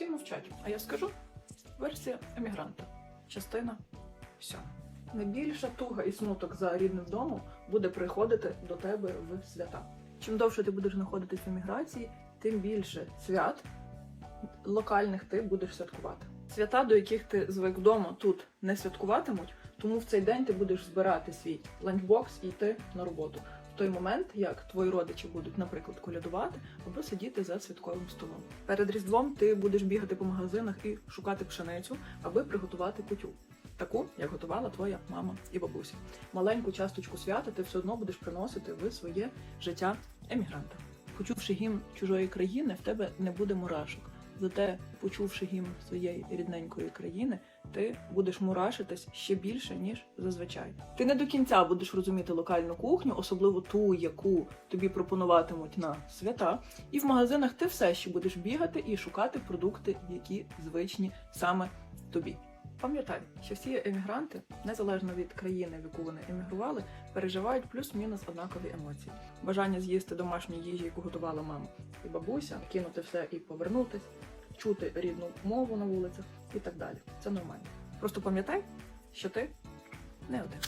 Всі мовчать. А я скажу версія емігранта. Частина сьома. Найбільша туга і смуток за рідним домом буде приходити до тебе в свята. Чим довше ти будеш знаходитись в еміграції, тим більше свят локальних ти будеш святкувати. Свята, до яких ти звик вдома, тут не святкуватимуть, тому в цей день ти будеш збирати свій ланчбокс і йти на роботу. Той момент, як твої родичі будуть, наприклад, колядувати або сидіти за святковим столом. Перед різдвом ти будеш бігати по магазинах і шукати пшеницю, аби приготувати кутю. Таку, як готувала твоя мама і бабуся. Маленьку часточку свята ти все одно будеш приносити в своє життя емігранта. Почувши гімн чужої країни, в тебе не буде мурашок. Зате, почувши гімн своєї рідненької країни, ти будеш мурашитись ще більше, ніж зазвичай. Ти не до кінця будеш розуміти локальну кухню, особливо ту, яку тобі пропонуватимуть на свята. І в магазинах ти все ще будеш бігати і шукати продукти, які звичні саме тобі. Пам'ятай, що всі емігранти, незалежно від країни, в яку вони емігрували, переживають плюс-мінус однакові емоції. Бажання з'їсти домашньої їжі, яку готувала мама і бабуся, кинути все і повернутись, чути рідну мову на вулицях і так далі. Це нормально. Просто пам'ятай, що ти не один.